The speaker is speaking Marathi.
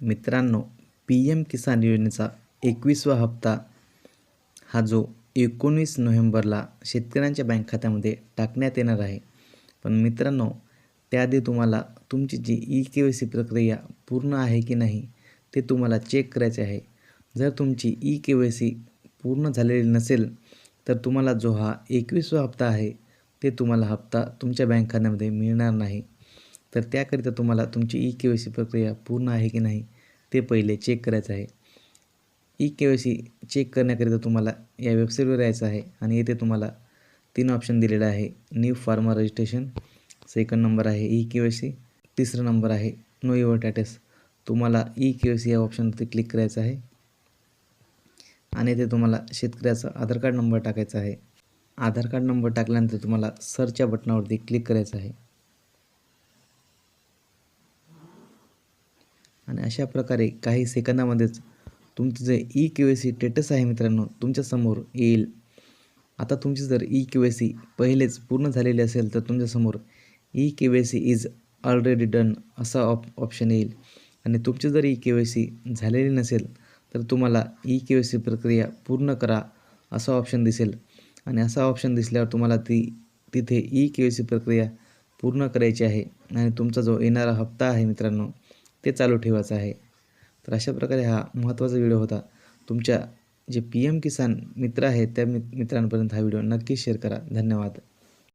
मित्रांनो पी एम किसान योजनेचा एकवीसवा हप्ता हा जो एकोणीस नोव्हेंबरला शेतकऱ्यांच्या बँक खात्यामध्ये टाकण्यात येणार आहे. पण मित्रांनो त्याआधी तुम्हाला तुमची जी ई के वाय सी प्रक्रिया पूर्ण आहे की नाही ते तुम्हाला चेक करायचे आहे. जर तुमची ई के वाय सी पूर्ण झालेली नसेल तर तुम्हाला जो हा एकवीसवा हप्ता आहे ते तुम्हाला हप्ता तुमच्या बँक खात्यामध्ये मिळणार नाही. तर त्याकरिता तुम्हाला तुमची ई के वाय सी प्रक्रिया पूर्ण आहे की नाही ते पहिले चेक करायचं आहे. E K Y C check करण्याकरिता तुम्हाला या वेबसाईटवर यायचं आहे आणि येथे तुम्हाला तीन ऑप्शन दिलेलं आहे. New farmer registration second number आहे ई के वाय सी तिसरा नंबर आहे नो युअर टॅटस तुम्हाला ई के वाय सी या ऑप्शनवरती क्लिक करायचं आहे. आणि येथे तुम्हाला शेतकऱ्याचा आधार कार्ड नंबर टाकायचा आहे. आधार कार्ड नंबर टाकल्यानंतर तुम्हाला सर्चच्या बटनावरती क्लिक करायचं आहे. आणि अशा प्रकारे काही सेकंदामध्येच तुमचं जे E K Y C status आहे मित्रांनो तुमच्यासमोर येईल. आता तुमची जर ई के वाय सी पहिलेच पूर्ण झालेली असेल तर तुमच्यासमोर E K Y C is already done असा ऑप ऑप्शन येईल. आणि तुमची जर ई के वाय सी झालेली नसेल तर तुम्हाला ई के वाय सी प्रक्रिया पूर्ण करा असा ऑप्शन दिसेल. आणि असा ऑप्शन दिसल्यावर तुम्हाला ती तिथे ई के वाय सी प्रक्रिया पूर्ण करायची आहे. आणि तुमचा जो येणारा हप्ता आहे मित्रांनो ते चालू ठेवायचं आहे. तर अशा प्रकारे हा महत्त्वाचा व्हिडिओ होता. तुमच्या जे पी एम किसान मित्र आहेत त्या मित्रांपर्यंत हा व्हिडिओ नक्की शेअर करा. धन्यवाद.